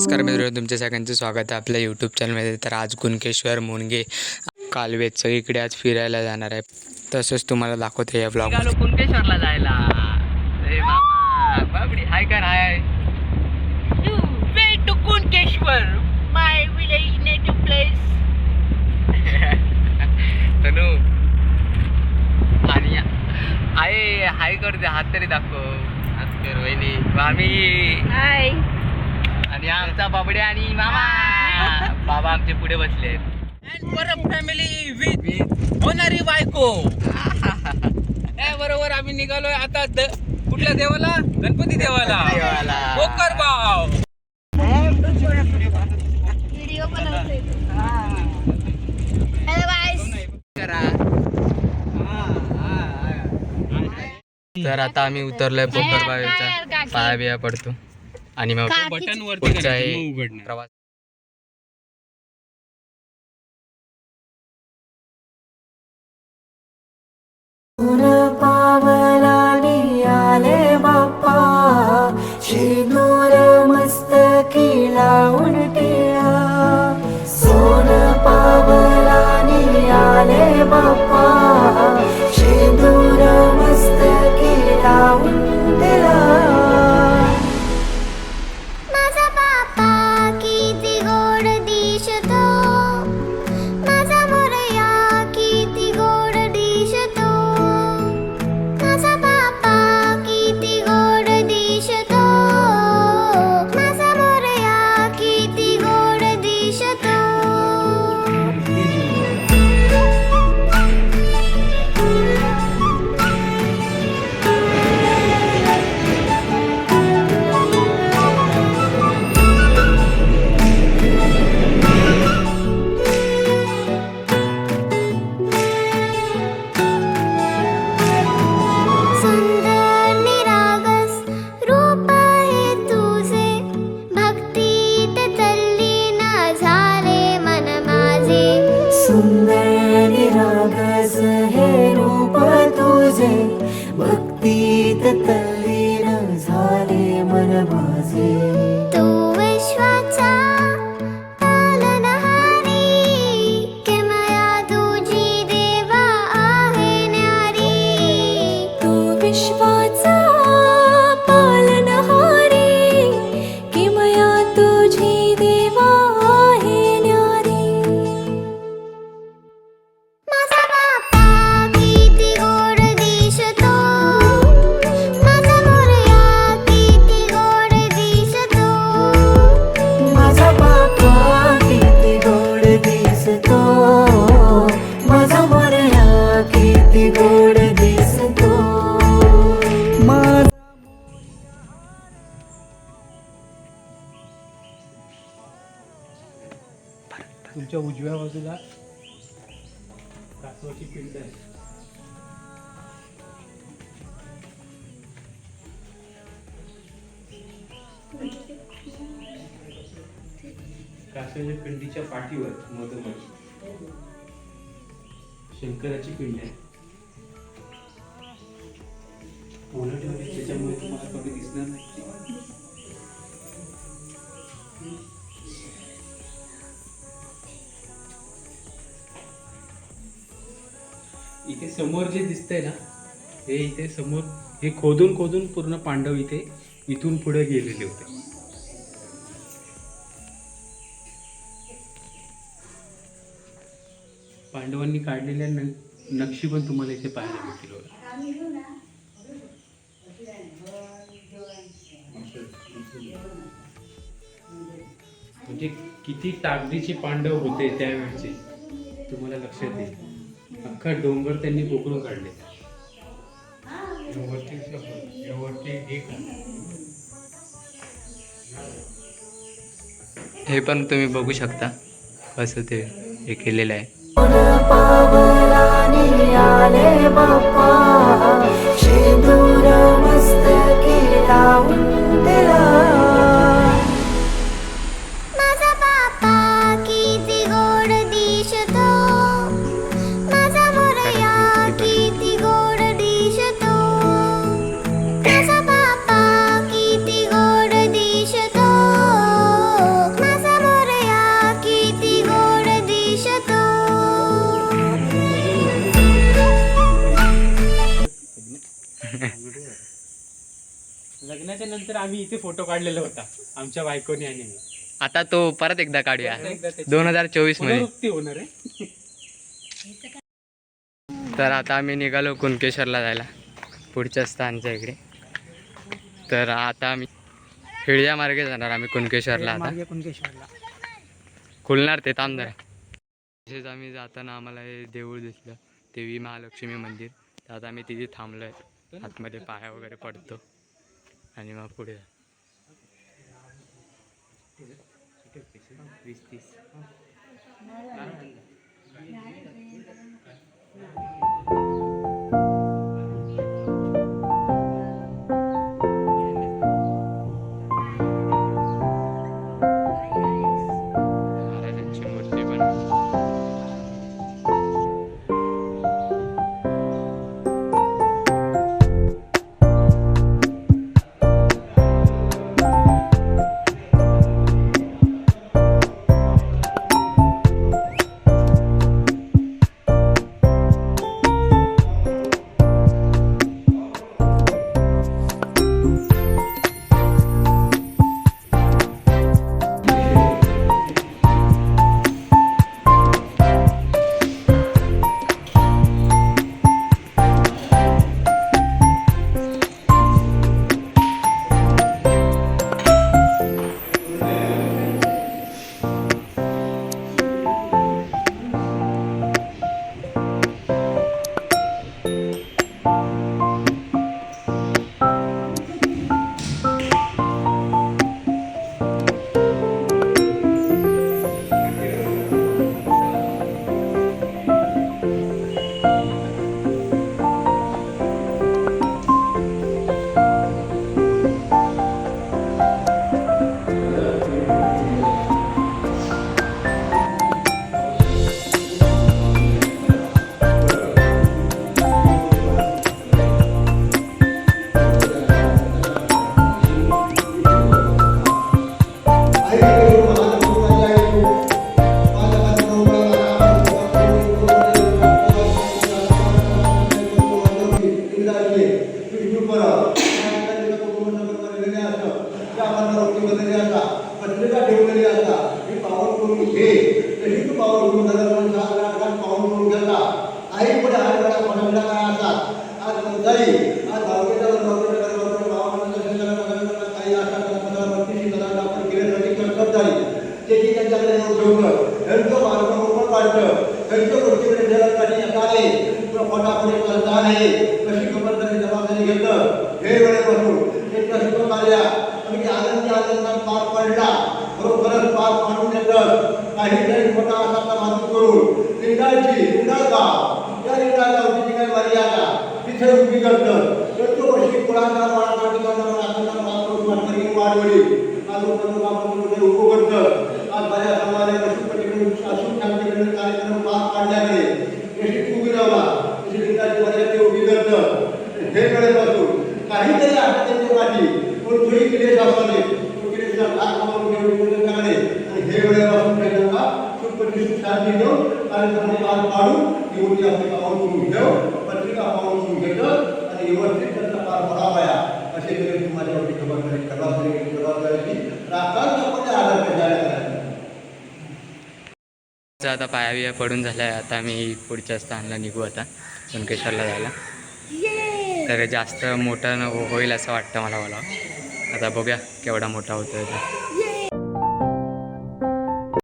नमस्कार मित्र तुमच्या सगळ्यांचं स्वागत आहे आपल्या यूट्यूब चॅनलमध्ये तर आज कुणकेश्वर मुणगे कालवेत सगळीकडे आज फिरायला जाणार आहे. तसंच तुम्हाला दाखवतो या ब्लॉग कुणकेश्वरला जायला. ए मामा बाबडी हाय कर हाय to Kunkeshwar my village native place. तनु आणि आहे हाय करते हात तरी दाखव. हात कर वहिनी. मामी. हाय आणि आमचा बाबड्या आणि मामा. बाबा आमचे पुढे बसले परम फॅमिली विथ होणारी बायको. ए, बरोबर आम्ही निघालोय आता द- कुठल्या देवाला? गणपती देवाला. कोकर व्हिडिओ गाईस तर आता आम्ही उतरलोय पोकर बावीचा पाया बिया पडतो. आणि मग बटन पुढचा आहे प्रवास. पावलानी आले बाप्पा. शेनूर मस्तकी लावून टिळा सोन पावलानी आले बाप्पा. you. तुमच्या उजव्या बाजूला कासवाची पिंड आहे. कासवाच्या पिंडीच्या पाठीवर मधोमध. शंकराची पिंड आहे. पोलं ठेवली त्याच्यामुळे तुम्हाला कधी दिसणार नाही. समोर जे दिसतंय ना हे इथे समोर हे खोदून खोदून पूर्ण पांडव इथे इथून पुढे गेलेले होते. पांडवांनी काढलेल्या न- नक्षी पण तुम्हाला इथे पाहायला मिळतील म्हणजे किती ताकदीचे पांडव होते त्यावेळचे तुम्हाला लक्षात येईल. अख्खा डोंगर त्यांनी पोखरून काढले. हे पण तुम्ही बघू शकता कसं ते हे केलेलं आहे. लग्नाच्या नंतर आम्ही इथे फोटो काढलेला होता आमच्या बायकोने आणि मी. आता तो परत एकदा काढूया. आता एकदा त्याची दोन हजार चोवीसमध्ये. पुनरुक्ती होणार आहे. तर आता आम्ही निघालो कुणकेश्वरला जायला पुढच्या स्थानच्या इकडे. तर आता आम्ही हिळ्या मार्गे जाणार आम्ही कुणकेश्वरला आता. खुलणार ते जरा तसेच आम्ही जाताना आम्हाला हे देऊळ दिसलं देवी महालक्ष्मी मंदिर. तर आता आम्ही तिथे थांबलो आहे आतमध्ये पाया वगैरे पडतो. आणि मग पुढे. वीस तीस. आनंदी आनंदात पार पडला. खरोखरच पार पाडून येतं काहीतरी मोठा असा माणूस करून लिंगाची लिंगागाव या लिंगागावची जी काही मर्यादा तिथे उभी करतात. तर तो अशी पुराणकार वाढवली अजून पण आपण कुठे उभं करतं आज बऱ्याच समाजाने पशुपतीकडे असून शांतीकडे कार्यक्रम पार पाडल्याकडे उभी लावला तशी लिंगाची मर्यादा उभी करतं हे कळेपासून. काहीतरी आहे त्यांच्या पाठी क्लेश पाडून निवडणी आपली पाहून करून घेऊ पत्रिका पाहून करून घेतं आणि व्यवस्थित त्यांचा पार पडावाया असे तरी माझ्यावरती खबरदारी जबाबदारी जबाबदारीची राखण आपण आधार करायला आता पाया बिया पडून झालाय. आता आम्ही पुढच्या स्थानला निघू आता कुणकेश्वरला जायला. तर जास्त मोठा न हो- होईल असं वाटतं मला मला. आता बघूया केवढा मोठा होतोय तो.